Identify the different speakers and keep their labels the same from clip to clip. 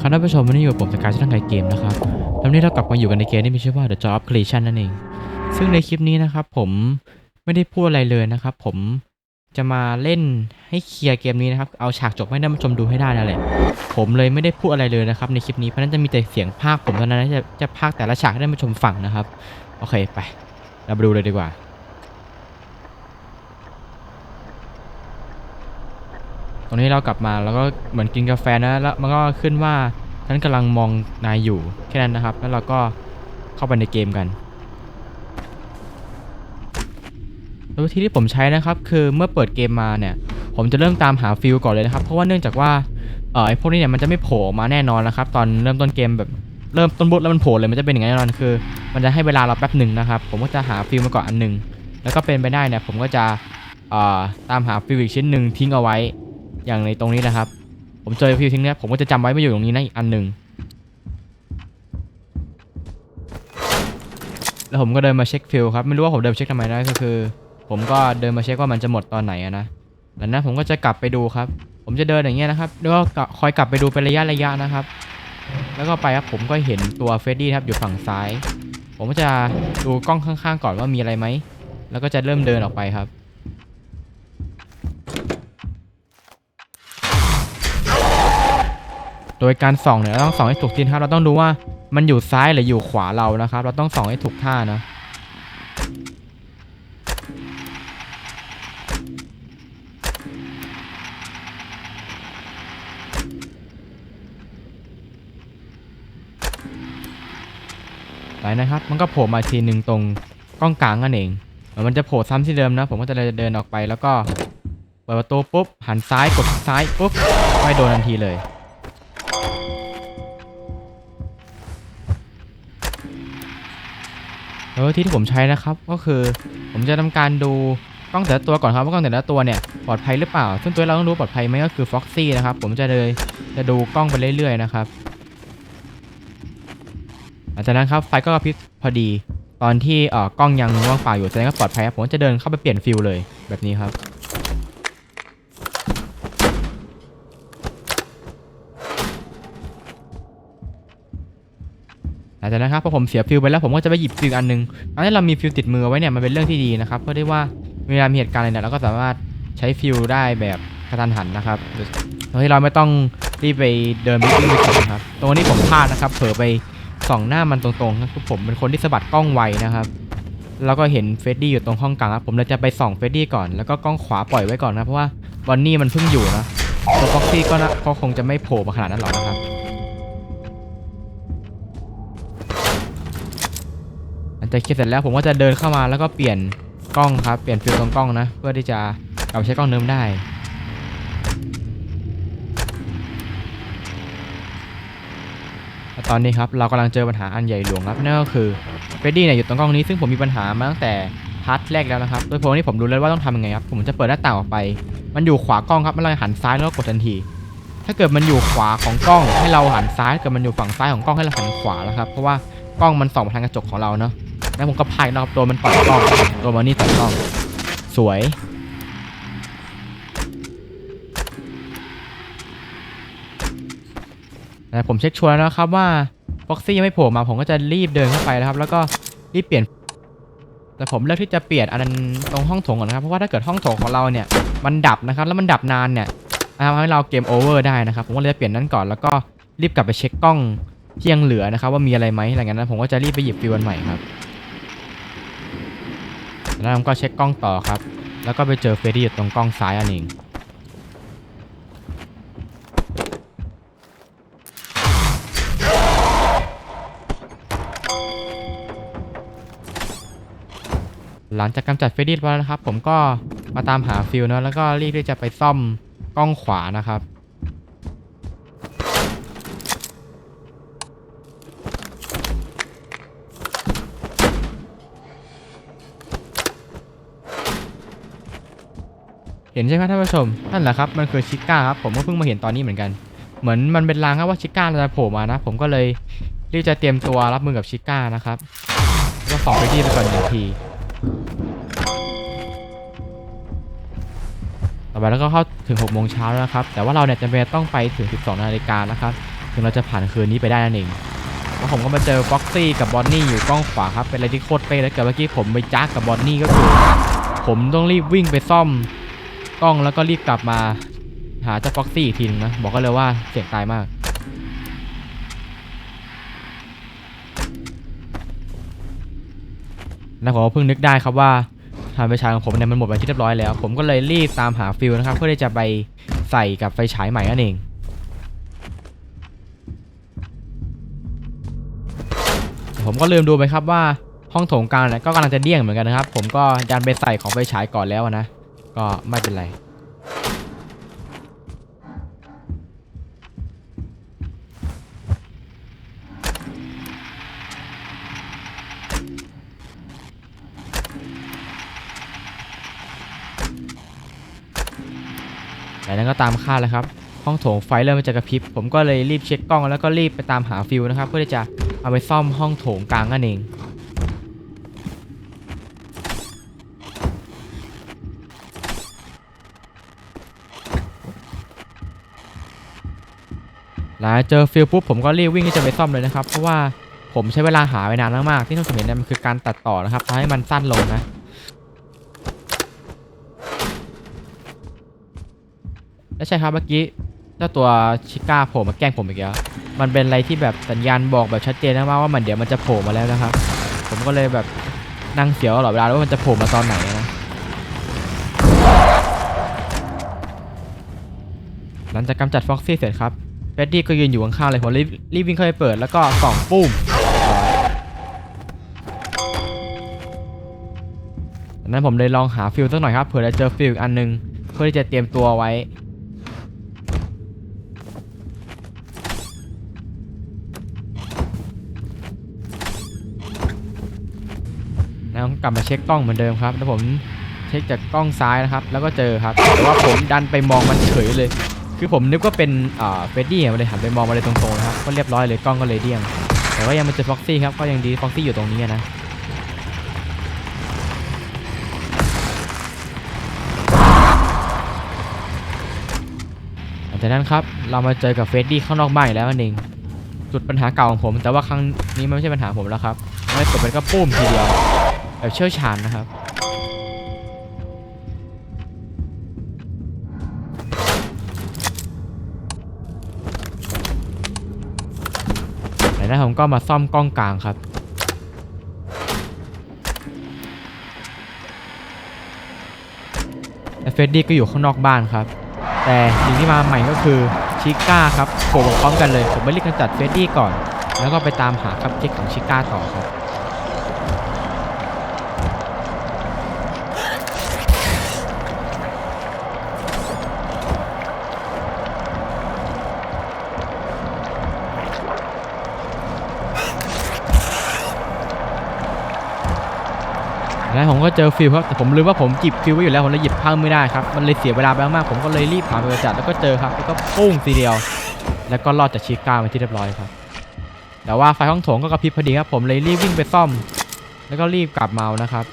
Speaker 1: ครับท่านผู้ชมวันนี้อยู่กับผมสกายช่างไกเกมนะครับแล้ววันนี้เรากลับมาอยู่กันในเกมที่มีชื่อว่า The Job Creation นั่นเอง ซึ่งในคลิปนี้นะครับผมไม่ได้พูดอะไรเลยนะครับ ผมจะมาเล่นให้เคลียร์เกมนี้นะครับ เอาฉากจบให้ท่านผู้ชมดูให้ได้นั่นแหละ ผมเลยไม่ได้พูดอะไรเลยนะครับในคลิปนี้ เพราะนั้นจะมีแต่เสียงภาคผมเท่านั้นนะจะจะภาคแต่ละฉากให้ท่านผู้ชมฟังนะครับ โอเคไป เราไปดูเลยดีกว่า ตรงนี้เรากลับมาแล้วก็เหมือนกินกาแฟนะแล้วมันก็ขึ้นว่าฉันกำลังมองนายอยู่แค่นั้นนะครับ แล้วเราก็เข้าไปในเกมกันแล้ววิธีที่ผมใช้นะครับคือเมื่อเปิดเกมมาเนี่ย ผมจะเริ่มตามหาฟิลก่อนเลยนะครับ เพราะว่าเนื่องจากว่าเออไอพวกนี้เนี่ยมันจะไม่โผล่มาแน่นอนนะครับ ตอนเริ่มต้นเกมแบบเริ่มต้นบุตแล้วมันโผล่เลยมันจะเป็นอย่างนั้นแน่นอนคือ มันจะให้เวลาเราแป๊บหนึ่งนะครับ ผมก็จะหาฟิลมาก่อนอันหนึ่งแล้วก็เป็นไปได้เนี่ยผมก็จะเออตามหาฟิลอีกชิ้นหนึ่งทิ้งเอาไว้ อย่างในตรงนี้นะครับ ผมเจอฟิวทิ้งเนี้ยผมก็จะจำไว้ไม่อยู่ตรงนี้นะอีกอันหนึ่งแล้วผมก็เดินมาเช็คฟิลครับไม่รู้ว่าผมเดินเช็คทำไมนะก็คือ ผมก็เดินมาเช็คว่ามันจะหมดตอนไหนนะแล้วนั้นผมก็จะกลับไปดูครับ ผมจะเดินอย่างเงี้ยนะครับแล้วก็คอยกลับไปดูเป็นระยะระยะนะครับ แล้วก็ไปครับผมก็เห็นตัวเฟรดดี้ครับอยู่ฝั่งซ้าย ผมก็จะดูกล้องข้างๆก่อนว่ามีอะไรไหมแล้วก็จะเริ่มเดินออกไปครับ โดยการส่องเนี่ยเราต้องส่องให้ถูกทิศครับ เราต้องดูว่ามันอยู่ซ้ายหรืออยู่ขวาเรานะครับ เราต้องส่องให้ถูกท่านะไปนะครับ มันก็โผล่มาทีหนึ่งตรงกล้องกลางนั่นเองมันจะโผล่ซ้ำที่เดิมนะ ผมก็จะเดินออกไปแล้วก็เปิดประตูปุ๊บหันซ้ายกดซ้ายปุ๊บไม่โดนทันทีเลย แล้ววิธีที่ผมใช้นะครับ ก็คือผมจะทำการดูกล้องแต่ละตัวก่อนครับว่ากล้องแต่ละตัวเนี่ยปลอดภัยหรือเปล่า ซึ่งตัวเราต้องรู้ปลอดภัยไหมก็คือ Foxy นะครับ ผมจะเลยจะดูกล้องไปเรื่อยๆนะครับหลังจากนั้นครับไฟก็กระพริบพอดีตอนที่เอ่อกล้องยังว่างเปล่าอยู่แสดงว่าปลอดภัยครับผมจะเดินเข้าไปเปลี่ยนฟิลเลยแบบนี้ครับ ลังจากนั้นครับพอผมเสียฟิลไปแล้วผมก็จะไปหยิบฟิลอันหนึงตอนที่เรามีฟิลติดมือไว้เนี่ยมันเป็นเรื่องที่ดีนะครับเพื่อที่ว่าเวลามีเหตุการณ์อะไรเนี่ยเราก็สามารถใช้ฟิลได้แบบกระทันหันนะครับโดยที่เราไม่ต้องรีบไปเดินไปวิ่งไปกดนครับตรงนี้ผมพลาดนะครับเผลอไปส่องหน้ามันตรงๆนะคือผมเป็นคนที่สะบัดกล้องไวนะครับแล้วก็เห็นเฟดดี้อยู่ตรงห้องกลางครับผมเลยจะไปส่องเฟดดี้ก่อนแล้วก็กล้องขวาปล่อยไว้ก่อนนะเพราะว่าบอนนี่มันเพิ่งอยู่นะตัวฟ็อกซี่ก็นะก็คงจะไม่โผล่มาขนาดนั้นหรอกนะครับ หลังจากเคลียร์เสร็จแล้วผมก็จะเดินเข้ามาแล้วก็เปลี่ยนกล้องครับ เปลี่ยนฟิลตรงกล้องนะ เพื่อที่จะกลับใช้กล้องเดิมได้ตอนนี้ครับเรากำลังเจอปัญหาอันใหญ่หลวงครับนั่นก็คือเฟรดดี้เนี่ยอยู่ตรงกล้องนี้ซึ่งผมมีปัญหามาตั้งแต่พาร์ทแรกแล้วนะครับ โดยพอนี้ผมรู้แล้วว่าต้องทำยังไงครับ ผมจะเปิดหน้าต่างออกไป มันอยู่ขวากล้องครับ มันเราหันซ้ายแล้วกดทันที ถ้าเกิดมันอยู่ขวาของกล้องให้เราหันซ้ายถ้าเกิดมันอยู่ฝั่งซ้ายของกล้องให้เราหันขวาแล้วครับ เพราะว่ากล้องมันส่องมาทางกระจกของเราเนาะ แล้วผมก็พายรอบตัวมันต่อกล้อง ตัวมันนี่ต่อกล้อง สวย แต่ผมเช็คชัวร์แล้วนะครับว่าฟ็อกซี่ยังไม่โผล่มาผมก็จะรีบเดินเข้าไปแล้วครับ แล้วก็รีบเปลี่ยน แต่ผมเลือกที่จะเปลี่ยนอันนั้นตรงห้องโถงก่อนนะครับ เพราะว่าถ้าเกิดห้องโถงของเราเนี่ย มันดับนะครับ แล้วมันดับนานเนี่ยทำให้เราเกมโอเวอร์ได้นะครับ ผมก็เลยจะเปลี่ยนนั้นก่อน แล้วก็รีบกลับไปเช็คกล้องที่ยังเหลือนะครับว่ามีอะไรไหมหลังจากนั้นผมก็จะรีบไปหยิบฟิวอันใหม่ครับ แล้วผมก็เช็คกล้องต่อครับ แล้วก็ไปเจอเฟรดดี้อยู่ตรงกล้องซ้ายอันเองหลังจากกำจัดเฟรดดี้ไปแล้วนะครับ ผมก็มาตามหาฟิลเนอะแล้วก็รีบที่จะไปซ่อมกล้องขวานะครับ เห็นใช่ไหมท่านผู้ชมนั่นแหละครับมันคือชิก้าครับผมก็เพิ่งมาเห็นตอนนี้เหมือนกัน เหมือนมันเป็นลางครับว่าชิก้าจะโผล่มานะ ผมก็เลยรีบจะเตรียมตัวรับมือกับชิก้านะครับก็ส่องไปที่ไปก่อนหนึ่งทีต่อไปแล้วก็เข้าถึง6โมงเช้าแล้วนะครับ แต่ว่าเราเนี่ยจำเป็นต้องไปถึง 12 นาฬิกานะครับ ถึงเราจะผ่านคืนนี้ไปได้นั่นเองแล้วผมก็มาเจอฟ็อกซี่กับบอนนี่อยู่กล้องขวาครับ เป็นอะไรที่โคตรเป๊ะเลยเกิดเมื่อกี้ผมไปจ้ากับบอนนี่ก็คือ ผมต้องรีบวิ่งไปซ่อม กล้องแล้วก็รีบกลับมา หาเจ้าฟ็อกซี่อีกทีนึงนะ บอกก็เลยว่าเสี่ยงตายมาก แล้วผมก็เพิ่งนึกได้ครับว่าทางไฟฉายของผมเนี่ยมันหมดไปที่เรียบร้อยแล้ว ผมก็เลยรีบตามหาฟิลนะครับ เพื่อที่จะไปใส่กับไฟฉายใหม่นั่นเองผมก็ลืมดูไปครับว่าห้องโถงกลางเนี่ยก็กำลังจะเดี้ยงเหมือนกันนะครับ ผมก็ดันไปใส่ของไฟฉายก่อนแล้วนะ ก็ไม่เป็นไร แต่นั้นก็ตามคาดแล้วครับ ห้องโถงไฟเริ่มจะกระพริบ ผมก็เลยรีบเช็คกล้องแล้วก็รีบไปตามหาฟิวนะครับ เพื่อที่จะเอาไปซ่อมห้องโถงกลางนั่นเอง หลังจากเจอฟิลปุ๊บผมก็รีบวิ่งที่จะไปซ่อมเลยนะครับ เพราะว่าผมใช้เวลาหาไปนานมากๆที่ต้องเห็นเนี่ยมันคือการตัดต่อนะครับทำให้มันสั้นลงนะและใช่ครับเมื่อกี้เจ้าตัวชิก้าโผล่มาแกล้งผมอีกแล้วมันเป็นอะไรที่แบบสัญญาณบอกแบบชัดเจนนะว่ามันเดี๋ยวมันจะโผล่มาแล้วนะครับ ผมก็เลยแบบนั่งเสียวตลอดเวลาว่ามันจะโผล่มาตอนไหนนะหลังจากกำจัดฟ็อกซี่เสร็จครับ เฟดดี้ก็ยืนอยู่ข้างๆเลยผมรีบรีบวิ่งเข้าไปเปิดแล้วก็ส่องปุ้มจากนั้นผมเลยลองหาฟิลสักหน่อยครับเผื่อจะเจอฟิลอีกอันหนึงเพื่อที่จะเตรียมตัวไว้แล้วกลับมาเช็คกล้องเหมือนเดิมครับแล้วผมเช็คจากกล้องซ้ายนะครับ แล้วก็เจอครับแต่ว่าผมดันไปมองมันเฉยเลย คือผมนึกว่าเป็นอ่าเฟรดดี้มาเลยหันไปมองมาเลยตรงๆนะครับก็เรียบร้อยเลยกล้องก็เลยเดี้ยง แต่ว่ายังมาเจอฟ็อกซี่ครับก็ยังดีฟ็อกซี่อยู่ตรงนี้นะหลังจากนั้นครับเรามาเจอกับเฟรดดี้ข้างนอกบ้านอีกแล้วนั่นเองจุดปัญหาเก่าของผม แต่ว่าครั้งนี้มันไม่ใช่ปัญหาผมแล้วครับไม่กเป็นก็ปุ้มทีเดียวแบบเชี่ยวชาญนะครับ จากนั้นผมก็มาซ่อมกล้องกลางครับและเฟรดดี้ก็อยู่ข้างนอกบ้านครับ แต่สิ่งที่มาใหม่ก็คือชิก้าครับโผล่พร้อมกันเลย ผมไปรีบกำจัดเฟรดดี้ก่อน แล้วก็ไปตามหาคัพเค้กของชิก้าต่อครับ แล้วผมก็เจอฟิลครับแต่ผมลืมว่าผมจิบฟิลไว้อยู่แล้วผมเลยหยิบพังไม่ได้ครับมันเลยเสียเวลาไปมากๆผมก็เลยรีบหานไปจัดแล้วก็เจอครับแล้วก็ปุ้งทีเดียว แล้วก็รอดจากชิก้ามาที่เรียบร้อยครับ แต่ว่าไฟห้องโถงก็กระพริบพอดีครับผมเลยรีบวิ่งไปซ่อม แล้วก็รีบกลับมาเอานะครับ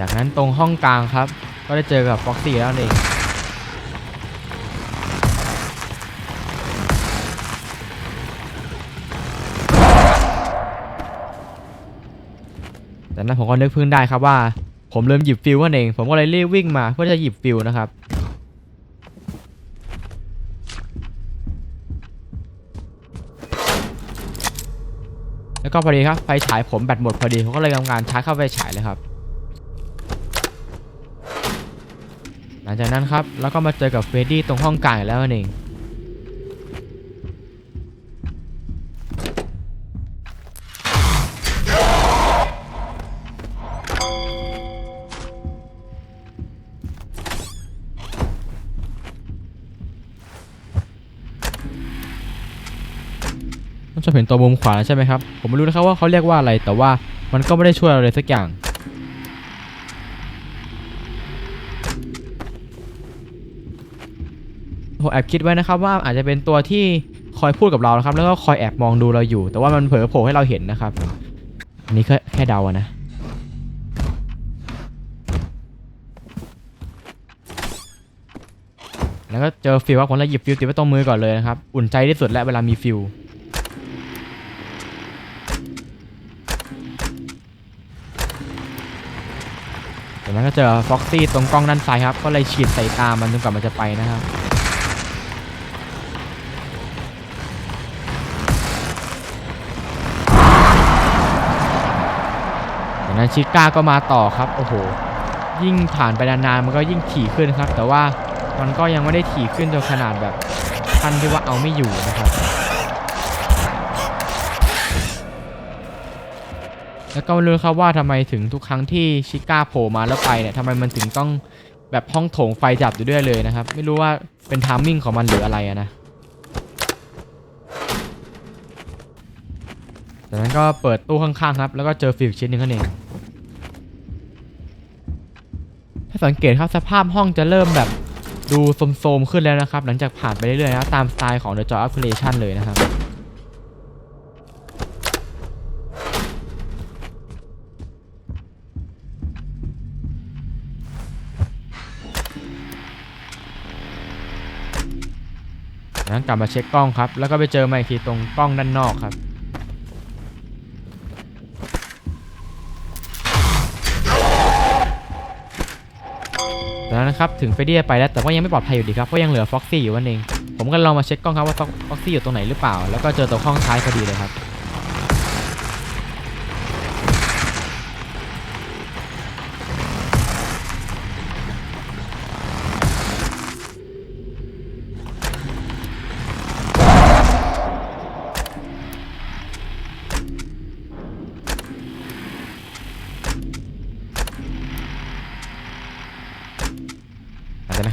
Speaker 1: จากนั้นตรงห้องกลางครับ ก็ได้เจอกับฟ็อกซี่แล้วนั่นเอง แต่นั้นผมก็นึกพึ่งได้ครับว่า ผมลืมหยิบฟิวนั่นเอง ผมก็เลยรีบวิ่งมาเพื่อจะหยิบฟิวนะครับแล้วก็พอดีครับไฟฉายผมแบตหมดพอดีผมก็เลยทำการชาร์จเข้าไฟฉายเลยครับ หลังจากนั้นครับแล้วก็มาเจอกับเฟรดดี้ตรงห้องกลางแล้วนั่นเอง ชอบเห็นตัวมุมขวาแล้วใช่ไหมครับ ผมไม่รู้นะครับว่าเขาเรียกว่าอะไร แต่ว่ามันก็ไม่ได้ช่วยอะไรสักอย่าง ผมแอบคิดไว้นะครับว่าอาจจะเป็นตัวที่คอยพูดกับเรานะครับ แล้วก็คอยแอบมองดูเราอยู่ แต่ว่ามันเผลอโผล่ให้เราเห็นนะครับ อันนี้แค่แค่เดาอะนะแล้วก็เจอฟิวครับผมเลยหยิบฟิวติดไว้ตรงมือก่อนเลยนะครับ อุ่นใจที่สุดแล้วเวลามีฟิว จากนั้นก็เจอฟ็อกซี่ตรงกล้องด้านซ้ายครับ ก็เลยฉีดใส่ตามันจนกว่ามันจะไปนะครับจากนั้นชิก้าก็มาต่อครับ โอ้โห ยิ่งผ่านไปนานๆมันก็ยิ่งถี่ขึ้นครับ แต่ว่ามันก็ยังไม่ได้ถี่ขึ้นจนขนาดแบบขั้นที่ว่าเอาไม่อยู่นะครับ แล้วก็ไม่รู้ครับว่าทำไมถึงทุกครั้งที่ชิก้าโผล่มาแล้วไปเนี่ยทำไมมันถึงต้องแบบห้องโถงไฟจับอยู่ด้วยเลยนะครับ ไม่รู้ว่าเป็นทามมิ่งของมันหรืออะไรนะจากนั้นก็เปิดตู้ข้างๆครับ แล้วก็เจอฟิลชิ้นหนึ่งนั่นเองถ้าสังเกตครับสภาพห้องจะเริ่มแบบดูโทมๆขึ้นแล้วนะครับ หลังจากผ่านไปเรื่อยๆนะตามสไตล์ของ The Joy of Creation เลยนะครับ นั้นกลับมาเช็คกล้องครับ แล้วก็ไปเจอมาอีกทีตรงกล้องด้านนอกครับ แล้วนะครับถึงเฟรดี้ไปแล้วแต่ว่ายังไม่ปลอดภัยอยู่ดีครับเพราะยังเหลือฟ็อกซี่อยู่วันเอง ผมก็ลองมาเช็คกล้องครับว่าฟ็อกซี่อยู่ตรงไหนหรือเปล่า แล้วก็เจอตรงห้องท้ายพอดีเลยครับ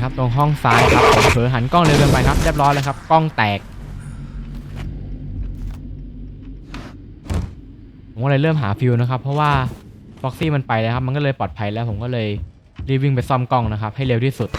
Speaker 1: ครับ ตรงห้องซ้ายครับผมเผลอหันกล้องเร็วเกินไปครับเรียบร้อยแล้วครับกล้องแตก ผมก็เลยเริ่มหาฟิวนะครับ เพราะว่าฟ็อกซี่มันไปแล้วครับ มันก็เลยปลอดภัยแล้วผมก็เลยรีบวิ่งไปซ่อมกล้องนะครับ ให้เร็วที่สุด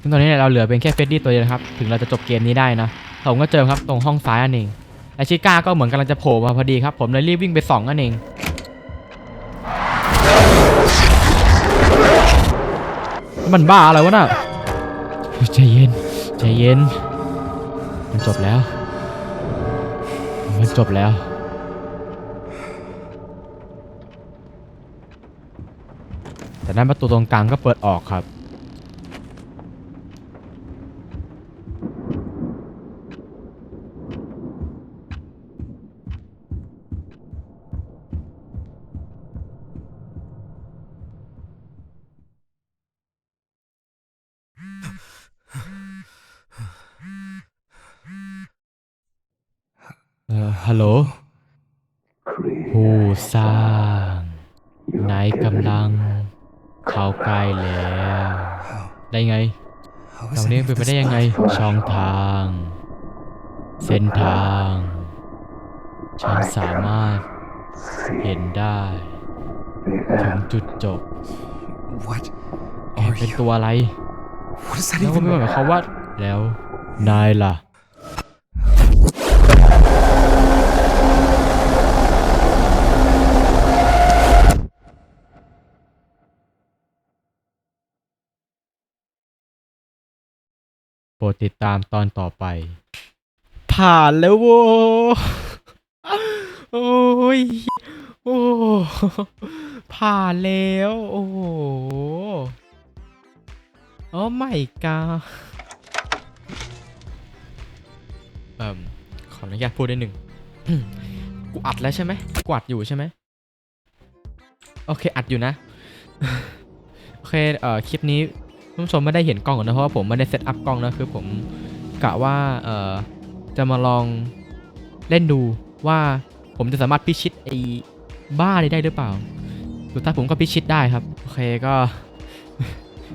Speaker 1: ซึ่งตอนนี้ เราเหลือเป็นแค่เฟดดี้ตัวเดียวครับ ถึงเราจะจบเกมนี้ได้นะผมก็เจอครับตรงห้องซ้ายนั่นเองและชิก้าก็เหมือนกำลังจะโผล่มาพอดีครับ ผมเลยรีบวิ่งไปส่องนั่นเองมันบ้าอะไรวะน่ะใจเย็นใจเย็น มันจบแล้ว มันจบแล้วแต่นั้นประตูตรงกลางก็เปิดออกครับ เอ่อฮัลโหลผู้สร้างนายกำลังเข้าใกล้แล้ว ได้ไง
Speaker 2: How
Speaker 1: ตรงนี้เป็นไปได้ยังไง ช่องทาง เส้นทาง ฉันสามารถเห็นได้ถึงจุดจบ
Speaker 2: What
Speaker 1: แก
Speaker 2: are
Speaker 1: เป็น
Speaker 2: you?
Speaker 1: ตัวอะไร
Speaker 2: What does that
Speaker 1: แล้วก็
Speaker 2: even
Speaker 1: ไม่หมายความว่า แล้ว นายล่ะ โปรดติดตามตอนต่อไป ผ่านแล้วโว้โอ้ยโอ้ผ่านแล้ว โอ้โหโอ้ไม่กาเอ่มขออนุญาตพูดได้หนึ่งกูอัดแล้วใช่ไหมกูอัดอยู่ใช่ไหมโอเค อัดอยู่นะ โอเค เอ่อ คลิปนี้ ท่านผู้ชมไม่ได้เห็นกล้องนะเพราะว่าผมไม่ได้เซตอัพกล้องนะคือผมกะว่าเออจะมาลองเล่นดูว่าผมจะสามารถพิชิตไอ้บ้านี้ได้หรือเปล่า สุดท้ายผมก็พิชิตได้ครับ โอเคก็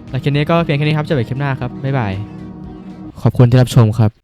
Speaker 1: หลังจากนี้ก็เพียงแค่นี้ครับเจอกันคลิปหน้าครับ บ๊ายบาย ขอบคุณที่รับชมครับ